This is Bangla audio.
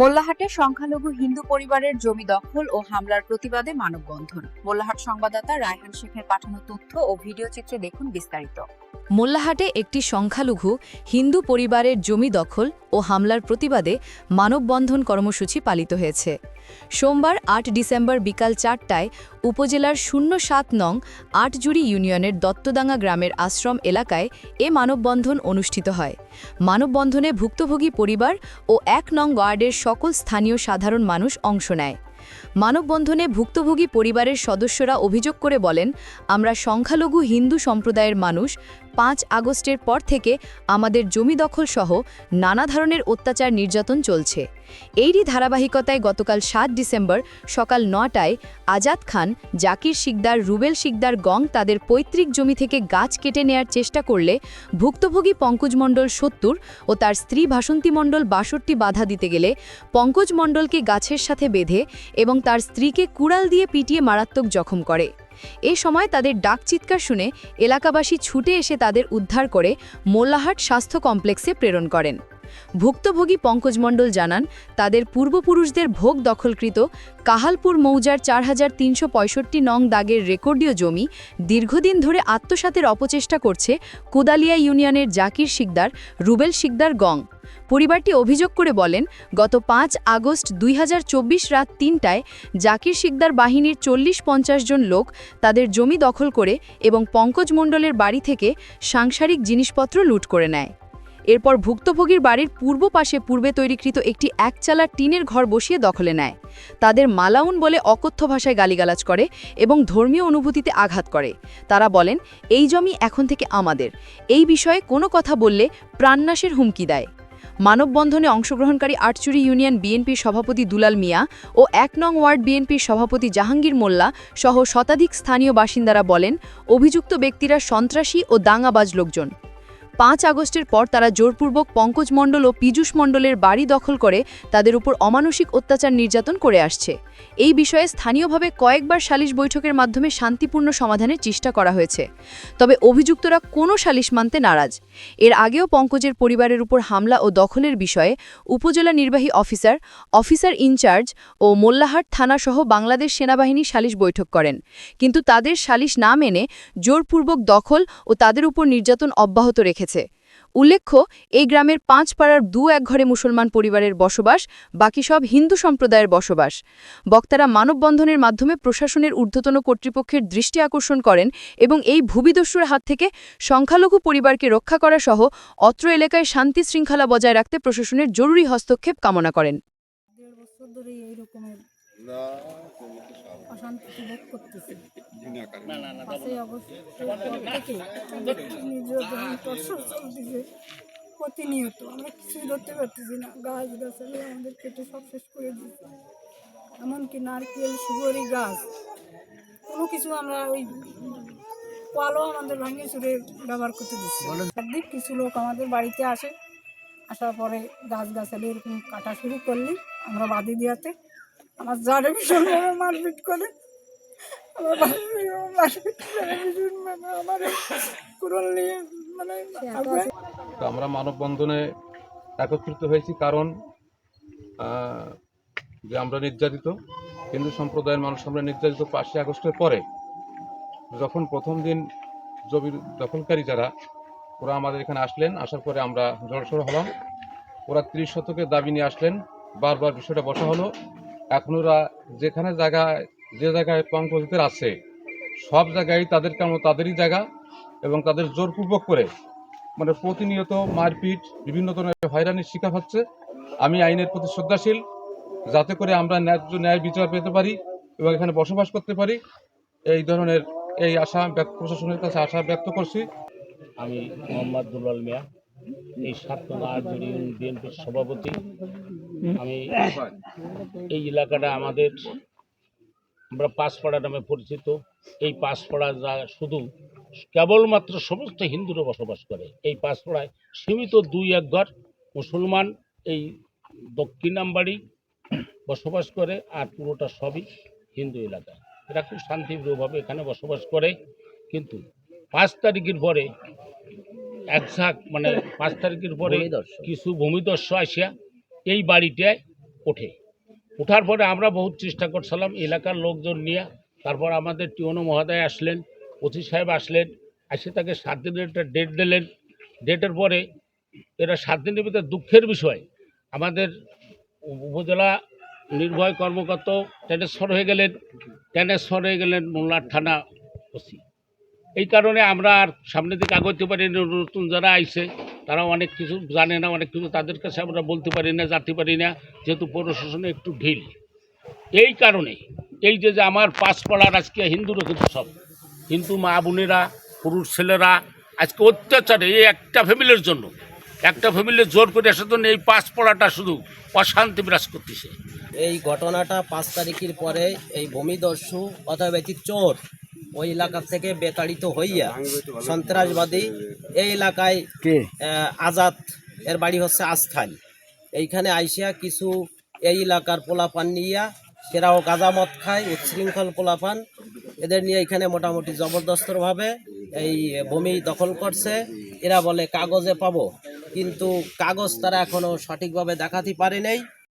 মোল্লাহাটে সংখ্যালঘু হিন্দু পরিবারের জমি দখল ও হামলার প্রতিবাদে মানববন্ধন। মোল্লাহাট সংবাদদাতা রায়হান শেখের পাঠানো তথ্য ও ভিডিও চিত্রে দেখুন বিস্তারিত। মোল্লাহাটে একটি সংখ্যালঘু হিন্দু পরিবারের জমি দখল ও হামলার প্রতিবাদে মানববন্ধন কর্মসূচি পালিত হয়েছে। সোমবার আট ডিসেম্বর বিকাল চারটায় উপজেলার শূন্য সাত নং আটজুড়ি ইউনিয়নের দত্তদাঙ্গা গ্রামের আশ্রম এলাকায় এ মানববন্ধন অনুষ্ঠিত হয়। মানববন্ধনে ভুক্তভোগী পরিবার ও এক নং ওয়ার্ডের সকল স্থানীয় সাধারণ মানুষ অংশ নেয়। মানববন্ধনে ভুক্তভোগী পরিবারের সদস্যরা অভিযোগ করে বলেন, আমরা সংখ্যালঘু হিন্দু সম্প্রদায়ের মানুষ, পাঁচ আগস্টের পর থেকে আমাদের জমি দখল সহ নানা ধরনের অত্যাচার নির্যাতন চলছে। এরই ধারাবাহিকতায় গতকাল সাত ডিসেম্বর সকাল নটায় আজাদ খান, জাকির শিকদার, রুবেল শিকদার গং তাদের পৈতৃক জমি থেকে গাছ কেটে নেয়ার চেষ্টা করলে ভুক্তভোগী পঙ্কজ মণ্ডল সত্তর ও তার স্ত্রী ভাসন্তী মণ্ডল বাষট্টি বাধা দিতে গেলে পঙ্কজ মণ্ডলকে গাছের সাথে বেঁধে এবং তার স্ত্রীকে কুড়াল দিয়ে পিটিয়ে মারাত্মক জখম করে। এ সময় তাদের ডাক চিৎকার শুনে এলাকাবাসী ছুটে এসে তাদের উদ্ধার করে মোল্লাহাট স্বাস্থ্য কমপ্লেক্সে প্রেরণ করেন। ভুক্তভোগী পঙ্কজ মণ্ডল জানান, তাদের পূর্বপুরুষদের ভোগ দখলকৃত কাহালপুর মৌজার চার হাজার তিনশো পঁয়ষট্টি নং দাগের রেকর্ডীয় জমি দীর্ঘদিন ধরে আত্মসাতের অপচেষ্টা করছে কুদালিয়া ইউনিয়নের জাকির শিকদার, রুবেল শিকদার গং। পরিবারটি অভিযোগ করে বলেন, গত পাঁচ আগস্ট দুই হাজার চব্বিশ রাত তিনটায় জাকির শিকদার বাহিনীর চল্লিশ পঞ্চাশ জন লোক তাদের জমি দখল করে এবং পঙ্কজ মণ্ডলের বাড়ি থেকে সাংসারিক জিনিসপত্র লুট করে নেয়। এরপর ভুক্তভোগীর বাড়ির পূর্ব পাশে পূর্বে তৈরিকৃত একটি একচালা টিনের ঘর বসিয়ে দখলে নেয়। তাদের মালাউন বলে অকথ্য ভাষায় গালিগালাজ করে এবং ধর্মীয় অনুভূতিতে আঘাত করে। তারা বলেন, এই জমি এখন থেকে আমাদের। এই বিষয়ে কোনো কথা বললে প্রাণনাশের হুমকি দেয়। মানববন্ধনে অংশগ্রহণকারী আটচুরি ইউনিয়ন বিএনপির সভাপতি দুলাল মিয়া ও এক নং ওয়ার্ড বিএনপির সভাপতি জাহাঙ্গীর মোল্লা সহ শতাধিক স্থানীয় বাসিন্দারা বলেন, অভিযুক্ত ব্যক্তিরা সন্ত্রাসী ও দাঙ্গাবাজ লোকজন। পাঁচ আগস্টের পর তারা জোরপূর্বক পঙ্কজ মণ্ডল ও পীযূষ মণ্ডলের বাড়ি দখল করে তাদের উপর অমানসিক অত্যাচার নির্যাতন করে আসছে। এই বিষয়ে স্থানীয়ভাবে কয়েকবার সালিশ বৈঠকের মাধ্যমে শান্তিপূর্ণ সমাধানের চেষ্টা করা হয়েছে। তবে অভিযুক্তরা কোনো সালিশ মানতে নারাজ। এর আগেও পঙ্কজের পরিবারের উপর হামলা ও দখলের বিষয়ে উপজেলা নির্বাহী অফিসার অফিসার ইনচার্জ ও মোল্লাহাট থানাসহ বাংলাদেশ সেনাবাহিনী সালিশ বৈঠক করেন। কিন্তু তাদের সালিশ না মেনে জোরপূর্বক দখল ও তাদের উপর নির্যাতন অব্যাহত রেখেছে। উল্লেখ্য এই গ্রামের পাঁচ পাড়ার দু এক ঘরে মুসলমান পরিবারের বসবাস বাকি সব হিন্দু সম্প্রদায়ের বসবাস। বক্তারা মানববন্ধনের মাধ্যমে প্রশাসনের ঊর্ধ্বতন কর্তৃপক্ষের দৃষ্টি আকর্ষণ করেন এবং এই ভূবিদস্যুর হাত থেকে সংখ্যালঘু পরিবারকে রক্ষা করা সহ অত্র এলাকায় শান্তি শৃঙ্খলা বজায় রাখতে প্রশাসনের জরুরি হস্তক্ষেপ কামনা করেন। অশান্তি ভোগ করতেছি। টর্চর চলতেছে প্রতিনিয়ত আমরা কিছুই ধরতে পারতেছি না গাছ গাছালি আমাদের কেটে সব শেষ করে দিচ্ছে এমনকি নারকেল সুগরি গাছ কোনো কিছু আমরা ওই পালও আমাদের ভাঙিয়ে চুরে ব্যবহার করতে দিচ্ছি একদিন কিছু লোক আমাদের বাড়িতে আসে আসার পরে গাছ গাছালি এরকম কাটা শুরু করলি আমরা বাদি দিয়াতে আমার জারে ভীষণভাবে মারপিট করে তো আমরা মানববন্ধনে একত্রিত হয়েছি কারণ যে আমরা নির্যাতিত, হিন্দু সম্প্রদায়ের মানুষ আমরা নির্যাতিত পাঁচই আগস্টের পরে, যখন প্রথম দিন জমির দখলকারী যারা, ওরা আমাদের এখানে আসলেন, আসার পরে আমরা জড়সড় হলাম। ওরা ত্রিশ শতকের দাবি নিয়ে আসলেন, বারবার বিষয়টা বসা হলো। এখন ওরা যেখানে জায়গায় যে জায়গায় পঙ্কজদের আছে, সব জায়গায় তাদের কেমন তাদেরই জায়গা এবং তাদের জোরপূর্বক করে মানে প্রতিনিয়ত মারপিট, বিভিন্ন ধরনের হয়রানির শিকার হচ্ছে। আমি আইনের প্রতি শ্রদ্ধাশীল, যাতে করে আমরা ন্যায্য ন্যায় বিচার পেতে পারি এবং এখানে বসবাস করতে পারি। এই ধরনের এই আশা ব্যক্ত, প্রশাসনের কাছে আশা ব্যক্ত করছি। আমি মোহাম্মদ দুলাল মিয়া, এই সাত নম্বর বিএনপির সভাপতি। আমি এই এলাকাটা আমাদের আমরা পাঁচপাড়া নামে পরিচিত। এই পাঁচপাড়া যা শুধু কেবলমাত্র সমস্ত হিন্দুরা বসবাস করে এই পাঁচপাড়ায় সীমিত দুই এক ঘর মুসলমান এই দক্ষিণ আমবাড়ি বসবাস করে আর পুরোটা সবই হিন্দু এলাকা। এরা খুব শান্তিপ্রিয়ভাবে এখানে বসবাস করে। কিন্তু পাঁচ তারিখের পরে একঝাক মানে পাঁচ তারিখের পরে কিছু ভূমিদস্যু আসিয়া এই বাড়িটায় ওঠে। ওঠার পরে আমরা বহুত চেষ্টা করছিলাম এলাকার লোকজন নিয়ে। তারপর আমাদের টিওনো মহোদয় আসলেন, ওসি সাহেব আসলেন, এসে তাকে সাত দিনের একটা ডেট দিলেন। ডেটের পরে এটা সাত দিনের ভিতরে দুঃখের বিষয়। আমাদের উপজেলা নির্ভয় কর্মকর্তা ট্রান্সফার হয়ে গেলেন। ট্রান্সফার হয়ে গেলেন মোল্লার থানা ওসি। এই কারণে আমরা আর সামনের দিকে আগাইতে পারি না, নতুন যারা আইছে, তারা অনেক কিছু জানে না, অনেক কিছু তাদের কাছে আমরা বলতে পারি না, জানতে পারি না, যেহেতু প্রশাসনে একটু ঢিল। এই কারণে এই যে যে আমার পাঁচপাড়ার আজকে হিন্দুরা কিন্তু সব কিন্তু মা বোনেরা, পুরুষ ছেলেরা, আজকে অত্যাচারে এই একটা ফ্যামিলির জন্য, একটা ফ্যামিলির জোর করে আসার জন্য এই পাঁচপাড়াটা শুধু অশান্তি বিরাজ করতেছে। এই ঘটনাটা পাঁচ তারিখের পরে এই ভূমিদস্যু অথবা চোর ওই এলাকা থেকে বেতাড়িত হইয়া সন্ত্রাসবাদী এই এলাকায় আজাদ এর বাড়ি হচ্ছে আস্থান। এইখানে আইসিয়া কিছু এই এলাকার পোলাপান নিয়া সেরাও গাঁজামত খায় উচ্ছৃঙ্খল পোলাপান। এদের নিয়ে এখানে মোটামুটি জবরদস্তভাবে এই ভূমি দখল করছে। এরা বলে কাগজে পাবো। কিন্তু কাগজ তারা এখনও সঠিকভাবে দেখাতে পারে নাই।